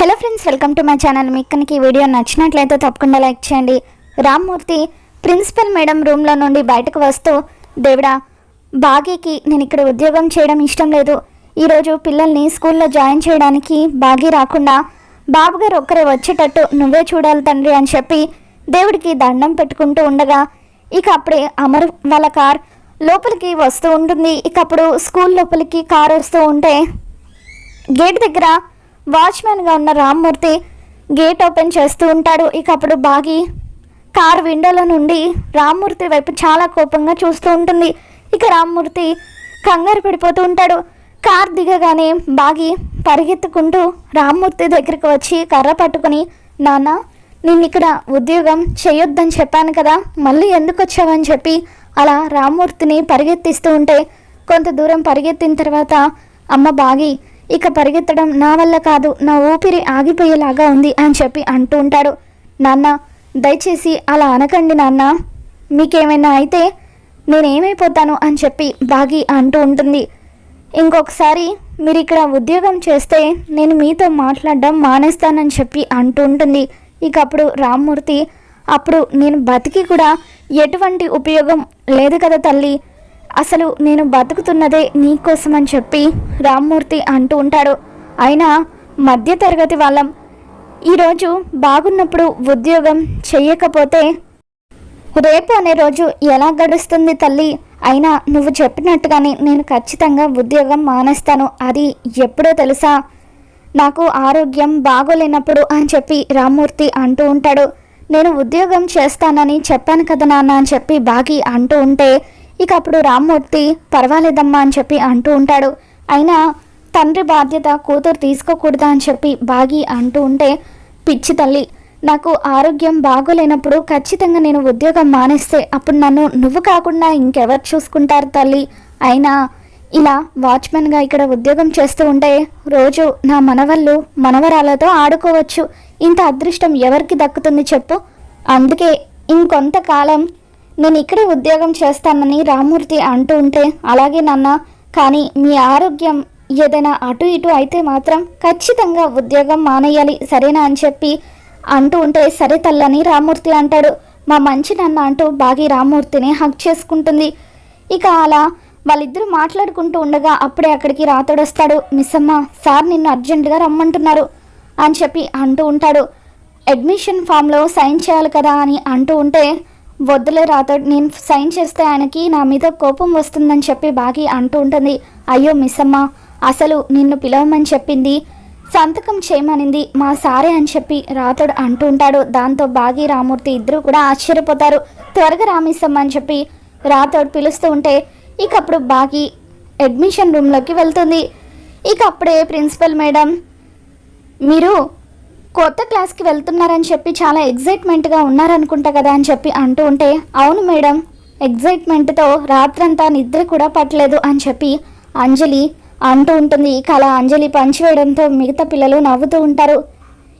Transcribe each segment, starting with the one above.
Hello friends welcome to my channel మీకు కనుక ఈ వీడియో నచ్చినట్లయితే తప్పకుండా లైక్ చేయండి. రామ్మూర్తి ప్రిన్సిపల్ మేడం రూమ్లో నుండి బయటకు వస్తూ దేవుడా బాగీకి నేను ఇక్కడ ఉద్యోగం చేయడం ఇష్టం లేదు. ఈరోజు పిల్లల్ని స్కూల్లో జాయిన్ చేయడానికి బాగీ రాకుండా బాబుగారు ఒక్కరే వచ్చేటట్టు నువ్వే చూడాలి తండ్రి అని చెప్పి దేవుడికి దండం పెట్టుకుంటూ ఉండగా ఇక అప్పుడే అమర్ వాళ్ళ కార్ లోపలికి వస్తూ ఉంటుంది. ఇక అప్పుడు స్కూల్ లోపలికి కార్ వస్తూ ఉంటే గేట్ దగ్గర వాచ్మెన్గా ఉన్న రామ్మూర్తి గేట్ ఓపెన్ చేస్తూ ఉంటాడు. ఇక అప్పుడు బాగి కార్ విండోలో నుండి రామ్మూర్తి వైపు చాలా కోపంగా చూస్తూ ఉంటుంది. ఇక రామ్మూర్తి కంగారు పడిపోతూ ఉంటాడు. కార్ దిగగానే బాగి పరిగెత్తుకుంటూ రామ్మూర్తి దగ్గరికి వచ్చి కర్ర పట్టుకొని నాన్న నేను ఇక్కడ ఉద్యోగం చేయొద్దని చెప్పాను కదా మళ్ళీ ఎందుకు వచ్చావని చెప్పి అలా రామ్మూర్తిని పరిగెత్తిస్తూ ఉంటే కొంత దూరం పరిగెత్తిన తర్వాత అమ్మ బాగి ఇక పరిగెత్తడం నా వల్ల కాదు నా ఊపిరి ఆగిపోయేలాగా ఉంది అని చెప్పి అంటూ ఉంటాడు. నాన్న దయచేసి అలా అనకండి నాన్న. మీకేమైనా అయితే నేనేమైపోతాను అని చెప్పి బాగి అంటూ ఉంటుంది. ఇంకొకసారి మీరు ఇక్కడ ఉద్యోగం చేస్తే నేను మీతో మాట్లాడడం మానేస్తానని చెప్పి అంటూ ఉంటుంది. ఇక అప్పుడు రామ్మూర్తి అప్పుడు నేను బతికి కూడా ఎటువంటి ఉపయోగం లేదు కదా తల్లి. అసలు నేను బతుకుతున్నదే నీకోసం అని చెప్పి రామ్మూర్తి అంటూ ఉంటాడు. అయినా మధ్యతరగతి వాళ్ళం. ఈరోజు బాగున్నప్పుడు ఉద్యోగం చెయ్యకపోతే రేపు అనే రోజు ఎలా గడుస్తుంది తల్లి? అయినా నువ్వు చెప్పినట్టుగానే నేను ఖచ్చితంగా ఉద్యోగం మానేస్తాను. అది ఎప్పుడో తెలుసా? నాకు ఆరోగ్యం బాగోలేనప్పుడు అని చెప్పి రామ్మూర్తి అంటూ ఉంటాడు. నేను ఉద్యోగం చేస్తానని చెప్పాను కదా నాన్న అని చెప్పి బాగి అంటూ ఉంటే ఇక అప్పుడు రామ్మూర్తి పర్వాలేదమ్మా అని చెప్పి అంటూ ఉంటాడు. అయినా తండ్రి బాధ్యత కూతురు తీసుకోకూడదా అని చెప్పి బాగి అంటూ ఉంటే పిచ్చి తల్లి నాకు ఆరోగ్యం బాగోలేనప్పుడు ఖచ్చితంగా నేను ఉద్యోగం మానేస్తే అప్పుడు నన్ను నువ్వు కాకుండా ఇంకెవరు చూసుకుంటారు తల్లి? అయినా ఇలా వాచ్మెన్గా ఇక్కడ ఉద్యోగం చేస్తూ ఉంటే రోజు నా మనవళ్ళు మనవరాలతో ఆడుకోవచ్చు. ఇంత అదృష్టం ఎవరికి దక్కుతుంది చెప్పు? అందుకే ఇంకొంతకాలం నేను ఇక్కడే ఉద్యోగం చేస్తానని రామూర్తి అంటూ ఉంటే అలాగే నాన్న. కానీ మీ ఆరోగ్యం ఏదైనా అటు ఇటు అయితే మాత్రం ఖచ్చితంగా ఉద్యోగం మానేయాలి సరేనా అని చెప్పి అంటూ ఉంటే సరే తల్లని రామూర్తి అంటాడు. మా మంచి నాన్న అంటూ బాగి రామూర్తిని హక్ చేసుకుంటుంది. ఇక అలా వాళ్ళిద్దరూ మాట్లాడుకుంటూ ఉండగా అప్పుడే అక్కడికి రాతోడొస్తాడు మిస్సమ్మ సార్ నిన్ను అర్జెంటుగా రమ్మంటున్నారు అని చెప్పి అంటూ ఉంటాడు. అడ్మిషన్ ఫామ్లో సైన్ చేయాలి కదా అని అంటూ ఉంటే వద్దులే రాతోడు నేను సైన్ చేస్తే ఆయనకి నా మీద కోపం వస్తుందని చెప్పి బాగి అంటూ ఉంటుంది. అయ్యో మిస్సమ్మ అసలు నిన్ను పిలవమని చెప్పింది? సంతకం చేయమనింది మా సారే అని చెప్పి రాతోడు అంటూ ఉంటాడు. దాంతో బాగి రామూర్తి ఇద్దరు కూడా ఆశ్చర్యపోతారు. త్వరగా రామిస్సమ్మ అని చెప్పి రాతోడు పిలుస్తూ ఉంటే ఇక అప్పుడు బాగి అడ్మిషన్ రూమ్లోకి వెళ్తుంది. ఇక అప్పుడే ప్రిన్సిపల్ మేడం మీరు కొత్త క్లాస్కి వెళ్తున్నారని చెప్పి చాలా ఎగ్జైట్మెంట్గా ఉన్నారనుకుంటా కదా అని చెప్పి అంటూ ఉంటే అవును మేడం ఎగ్జైట్మెంట్తో రాత్రంతా నిద్ర కూడా పట్టలేదు అని చెప్పి అంజలి అంటూ ఉంటుంది. ఇక అలా అంజలి పంచివేయడంతో మిగతా పిల్లలు నవ్వుతూ ఉంటారు.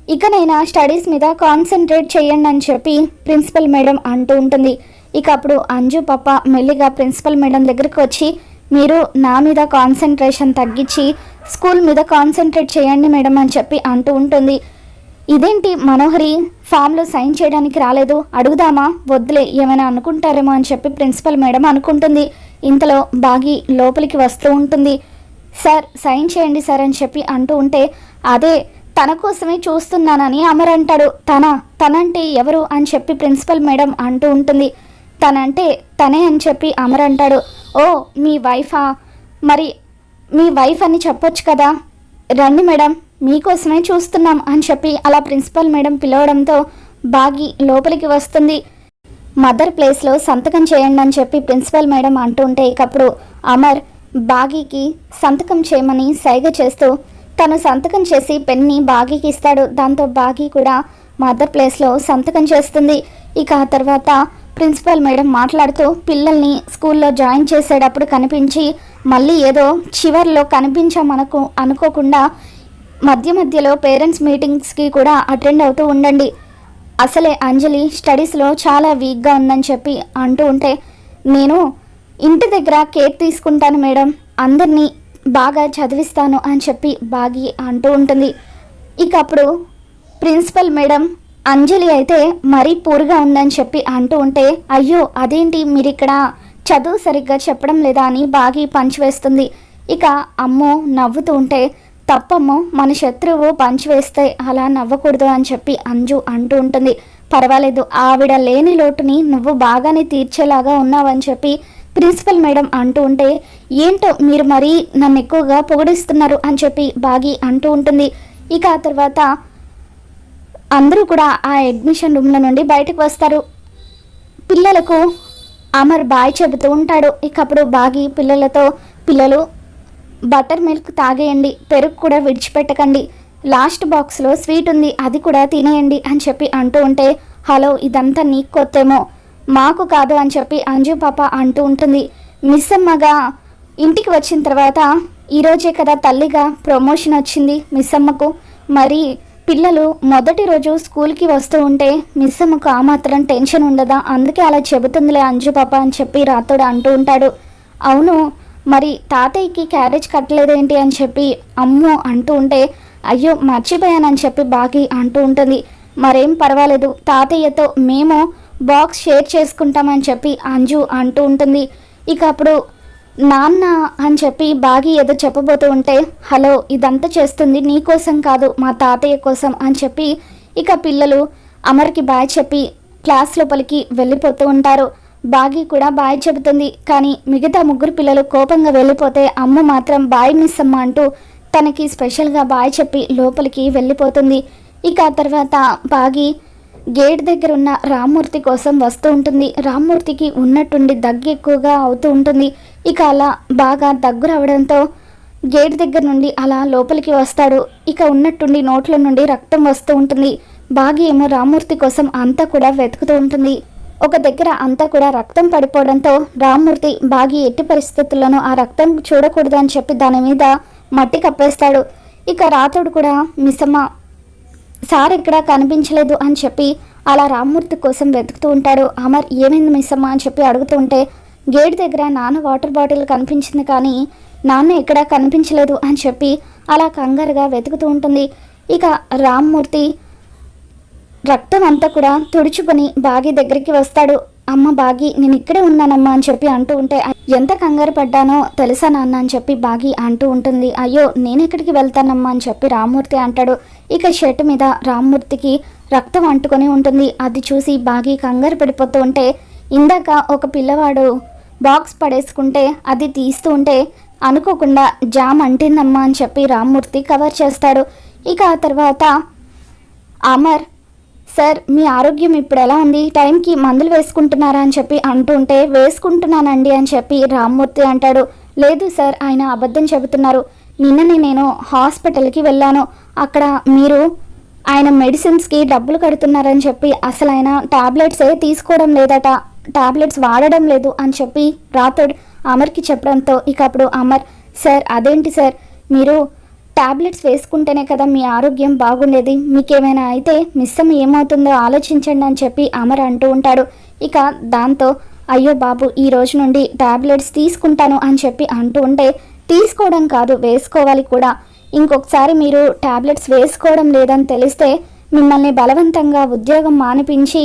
ఇకనైనా స్టడీస్ మీద కాన్సన్ట్రేట్ చేయండి అని చెప్పి ప్రిన్సిపల్ మేడం అంటూ ఉంటుంది. ఇక అప్పుడు అంజు పప్ప మెల్లిగా ప్రిన్సిపల్ మేడం దగ్గరికి వచ్చి మీరు నా మీద కాన్సన్ట్రేషన్ తగ్గించి స్కూల్ మీద కాన్సన్ట్రేట్ చేయండి మేడం అని చెప్పి అంటూ ఉంటుంది. ఇదేంటి మనోహరి? ఫామ్లో సైన్ చేయడానికి రాలేదు. అడుగుదామా? వద్దులే ఏమైనా అనుకుంటారేమో అని చెప్పి ప్రిన్సిపల్ మేడం అనుకుంటుంది. ఇంతలో బాగి లోపలికి వస్తూ ఉంటుంది. సార్ సైన్ చేయండి సార్ అని చెప్పి అంటూ ఉంటే అదే తన కోసమే చూస్తున్నానని అమర్ అంటాడు. తన తనంటే ఎవరు అని చెప్పి ప్రిన్సిపల్ మేడం అంటూ ఉంటుంది. తనంటే తనే అని చెప్పి అమర్ అంటాడు. ఓ మీ వైఫా? మరి మీ వైఫ్ అని చెప్పొచ్చు కదా? రండి మేడం. మీకోసమే చూస్తున్నాం అని చెప్పి అలా ప్రిన్సిపల్ మేడం పిలవడంతో బాగి లోపలికి వస్తుంది. మదర్ ప్లేస్లో సంతకం చేయండి అని చెప్పి ప్రిన్సిపల్ మేడం అంటుంటే ఇకప్పుడు అమర్ బాగీకి సంతకం చేయమని సైగ చేస్తూ తను సంతకం చేసి పెన్ని బాగీకి ఇస్తాడు. దాంతో బాగీ కూడా మదర్ ప్లేస్లో సంతకం చేస్తుంది. ఇక ఆ తర్వాత ప్రిన్సిపల్ మేడం మాట్లాడుతూ పిల్లల్ని స్కూల్లో జాయిన్ చేసేటప్పుడు కనిపించి మళ్ళీ ఏదో చివర్లో కనిపించామనకు అనుకోకుండా మధ్య మధ్యలో పేరెంట్స్ మీటింగ్స్కి కూడా అటెండ్ అవుతూ ఉండండి. అసలే అంజలి స్టడీస్లో చాలా వీక్గా ఉందని చెప్పి అంటూ ఉంటే నేను ఇంటి దగ్గర కేర్ తీసుకుంటాను మేడం అందరినీ బాగా చదివిస్తాను అని చెప్పి బాగి అంటూ ఉంటుంది. ఇక అప్పుడు ప్రిన్సిపల్ మేడం అంజలి అయితే మరీ పూర్గా ఉందని చెప్పి అంటూ ఉంటే అయ్యో అదేంటి మీరు ఇక్కడ చదువు సరిగ్గా చెప్పడం లేదా అని బాగి పంచివేస్తుంది. ఇక అమ్మో నవ్వుతూ ఉంటే తప్పము మన శత్రువు పంచివేస్తే అలా నవ్వకూడదు అని చెప్పి అంజు అంటూ ఉంటుంది. పర్వాలేదు ఆవిడ లేని లోటుని నువ్వు బాగానే తీర్చేలాగా ఉన్నావని చెప్పి ప్రిన్సిపల్ మేడం అంటూ ఉంటే ఏంటో మీరు మరీ నన్ను ఎక్కువగా పొగిడిస్తున్నారు అని చెప్పి బాగి అంటూ ఉంటుంది. ఇక ఆ తర్వాత అందరూ కూడా ఆ అడ్మిషన్ రూమ్ల నుండి బయటకు వస్తారు. పిల్లలకు అమర్ బాయ్ చెబుతూ ఉంటాడు. ఇకప్పుడు బాగి పిల్లలతో పిల్లలు బటర్ మిల్క్ తాగేయండి పెరుగు కూడా విడిచిపెట్టకండి. లాస్ట్ బాక్స్లో స్వీట్ ఉంది అది కూడా తినేయండి అని చెప్పి అంటూ ఉంటే హలో ఇదంతా నీకు కొత్తేమో. మాకు కాదు అని చెప్పి అంజు పాప అంటూ ఉంటుంది. మిస్ అమ్మగా ఇంటికి వచ్చిన తర్వాత ఈరోజే కదా తల్లిగా ప్రమోషన్ వచ్చింది మిస్ అమ్మకు. మరి పిల్లలు మొదటి రోజు స్కూల్కి వస్తూ ఉంటే మిస్ అమ్మకు ఆ మాత్రం టెన్షన్ ఉండదా? అందుకే అలా చెబుతుందిలే అంజు పాప అని చెప్పి రాతోడు అంటూ ఉంటాడు. అవును మరి తాతయ్యకి క్యారేజ్ కట్టలేదేంటి అని చెప్పి అమ్ము అంటూ ఉంటే అయ్యో మర్చిపోయానని చెప్పి బాగి అంటూ ఉంటుంది. మరేం పర్వాలేదు తాతయ్యతో మేము బాక్స్ షేర్ చేసుకుంటామని చెప్పి అంజు అంటూ ఉంటుంది. ఇక అప్పుడు నాన్న అని చెప్పి బాగి ఏదో చెప్పబోతూ ఉంటే హలో ఇదంతా చేస్తుంది నీ కోసం కాదు మా తాతయ్య కోసం అని చెప్పి ఇక పిల్లలు అమర్కి బాయ్ చెప్పి క్లాస్ లోపలికి వెళ్ళిపోతూ ఉంటారు. బాగి కూడా బాయ్ చెబుతుంది. కానీ మిగతా ముగ్గురు పిల్లలు కోపంగా వెళ్ళిపోతే అమ్మ మాత్రం బాయ్ మిస్ అమ్మ అంటూ తనకి స్పెషల్గా బాయ్ చెప్పి లోపలికి వెళ్ళిపోతుంది. ఇక ఆ తర్వాత బాగి గేట్ దగ్గర ఉన్న రామ్మూర్తి కోసం వస్తూ ఉంటుంది. రామ్మూర్తికి ఉన్నట్టుండి దగ్గు ఎక్కువగా అవుతూ ఉంటుంది. ఇక అలా బాగా దగ్గు రావడంతో గేట్ దగ్గర నుండి అలా లోపలికి వస్తాడు. ఇక ఉన్నట్టుండి నోట్ల నుండి రక్తం వస్తూ ఉంటుంది. బాగి ఏమో రామ్మూర్తి కోసం అంతా కూడా వెతుకుతూ ఉంటుంది. ఒక దగ్గర అంతా కూడా రక్తం పడిపోవడంతో రామ్మూర్తి బాగి ఎట్టి పరిస్థితుల్లోనూ ఆ రక్తం చూడకూడదు అని చెప్పి దాని మీద మట్టి కప్పేస్తాడు. ఇక రాతుడు కూడా మిసమ్మ సార్ ఇక్కడ కనిపించలేదు అని చెప్పి అలా రామ్మూర్తి కోసం వెతుకుతూ ఉంటాడు. అమర్ ఏమైంది మిస్సమ్మ అని చెప్పి అడుగుతూ ఉంటే గేట్ దగ్గర నాన్న వాటర్ బాటిల్ కనిపించింది కానీ నాన్న ఎక్కడా కనిపించలేదు అని చెప్పి అలా కంగారుగా వెతుకుతూ ఉంటుంది. ఇక రామ్మూర్తి రక్తం అంతా కూడా తుడుచుకొని బాగి దగ్గరికి వస్తాడు. అమ్మ బాగి నేను ఇక్కడే ఉన్నానమ్మా అని చెప్పి అంటూ ఉంటే ఎంత కంగారు పడ్డానో తెలుసా నాన్న అని చెప్పి బాగి అంటూ ఉంటుంది. అయ్యో నేను ఎక్కడికి వెళ్తానమ్మా అని చెప్పి రామ్మూర్తి అంటాడు. ఇక షర్ట్ మీద రామ్మూర్తికి రక్తం అంటుకొని ఉంటుంది. అది చూసి బాగి కంగారు పడిపోతూ ఉంటే ఇందాక ఒక పిల్లవాడు బాక్స్ పడేసుకుంటే అది తీస్తూ ఉంటే అనుకోకుండా జామ్ అంటిందమ్మా అని చెప్పి రామ్మూర్తి కవర్ చేస్తాడు. ఇక ఆ తర్వాత అమర్ సార్ మీ ఆరోగ్యం ఇప్పుడు ఎలా ఉంది? టైంకి మందులు వేసుకుంటున్నారా అని చెప్పి అంటుంటే వేసుకుంటున్నానండి అని చెప్పి రామ్మూర్తి అంటాడు. లేదు సార్ ఆయన అబద్ధం చెబుతున్నారు. నిన్ననే నేను హాస్పిటల్కి వెళ్ళాను. అక్కడ మీరు ఆయన మెడిసిన్స్కి డబ్బులు కడుతున్నారని చెప్పి అసలు ఆయన టాబ్లెట్సే తీసుకోవడం లేదట. టాబ్లెట్స్ వాడడం లేదు అని చెప్పి రాథోడ్ అమర్కి చెప్పడంతో ఇక అప్పుడు అమర్ సార్ అదేంటి సార్? మీరు టాబ్లెట్స్ వేసుకుంటేనే కదా మీ ఆరోగ్యం బాగుండేది. మీకేమైనా అయితే మిస్సం ఏమవుతుందో ఆలోచించండి అని చెప్పి అమర్ అంటూ ఉంటాడు. ఇక దాంతో అయ్యో బాబు ఈ రోజు నుండి టాబ్లెట్స్ తీసుకుంటాను అని చెప్పి అంటూ ఉంటే తీసుకోవడం కాదు వేసుకోవాలి కూడా. ఇంకొకసారి మీరు టాబ్లెట్స్ వేసుకోవడం లేదని తెలిస్తే మిమ్మల్ని బలవంతంగా ఉద్యోగం మానిపించి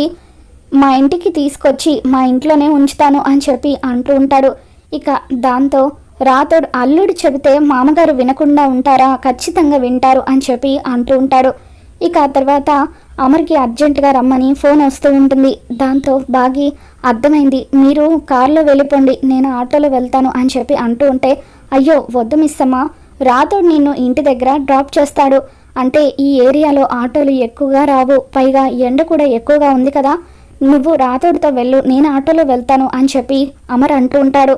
మా ఇంటికి తీసుకొచ్చి మా ఇంట్లోనే ఉంచుతాను అని చెప్పి అంటూ ఉంటాడు. ఇక దాంతో రాతోడు అల్లుడు చెబితే మామగారు వినకుండా ఉంటారా? ఖచ్చితంగా వింటారు అని చెప్పి అంటూ ఉంటాడు. ఇక ఆ తర్వాత అమర్కి అర్జెంటుగా రమ్మని ఫోన్ వస్తూ ఉంటుంది. దాంతో బాగి అర్థమైంది మీరు కారులో వెళ్ళిపోండి నేను ఆటోలో వెళ్తాను అని చెప్పి అంటూ ఉంటే అయ్యో వద్దు మిస్సమ్మా రాతోడు నిన్ను ఇంటి దగ్గర డ్రాప్ చేస్తాడు. అంటే ఈ ఏరియాలో ఆటోలు ఎక్కువగా రావు పైగా ఎండ కూడా ఎక్కువగా ఉంది కదా. నువ్వు రాతోడితో వెళ్ళు నేను ఆటోలో వెళ్తాను అని చెప్పి అమర్ అంటూ ఉంటాడు.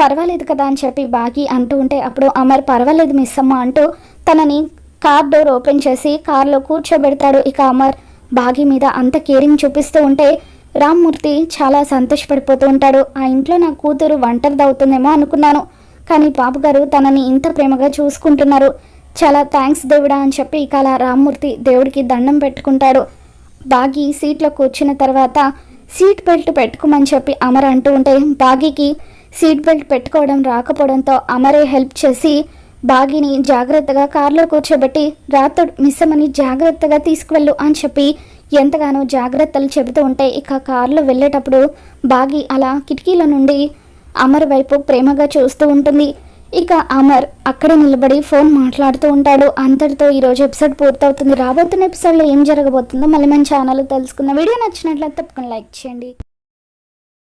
పర్వాలేదు కదా అని చెప్పి బాగి అంటూ ఉంటే అప్పుడు అమర్ పర్వాలేదు మిస్ అమ్మ అంటూ తనని కార్ డోర్ ఓపెన్ చేసి కార్లో కూర్చోబెడతాడు. ఇక అమర్ బాగి మీద అంత కేరింగ్ చూపిస్తూ ఉంటే రామ్మూర్తి చాలా సంతోషపడిపోతూ ఉంటాడు. ఆ ఇంట్లో నా కూతురు ఒంటరిదవుతుందేమో అనుకున్నాను. కానీ బాబు గారు తనని ఇంత ప్రేమగా చూసుకుంటున్నారు. చాలా థ్యాంక్స్ దేవుడా అని చెప్పి ఇక అలా రామ్మూర్తి దేవుడికి దండం పెట్టుకుంటాడు. బాగి సీట్లో కూర్చున్న తర్వాత సీట్ బెల్ట్ పెట్టుకోమని చెప్పి అమర్ అంటూ ఉంటే బాగికి సీట్ బెల్ట్ పెట్టుకోవడం రాకపోవడంతో అమరే హెల్ప్ చేసి బాగిని జాగ్రత్తగా కారులో కూర్చోబెట్టి రాత్రుడు మిస్సమని జాగ్రత్తగా తీసుకువెళ్ళు అని చెప్పి ఎంతగానో జాగ్రత్తలు చెబుతూ ఉంటే ఇక కారులో వెళ్ళేటప్పుడు బాగి అలా కిటికీల నుండి అమర్ వైపు ప్రేమగా చూస్తూ ఉంటుంది. ఇక అమర్ అక్కడే నిలబడి ఫోన్ మాట్లాడుతూ ఉంటాడు. అంతటితో ఈరోజు ఎపిసోడ్ పూర్తవుతుంది. రాబోతున్న ఎపిసోడ్లో ఏం జరగబోతుందో మళ్ళీ మన ఛానల్ తెలుసుకుందాం. వీడియో నచ్చినట్లయితే తప్పకుండా లైక్ చేయండి.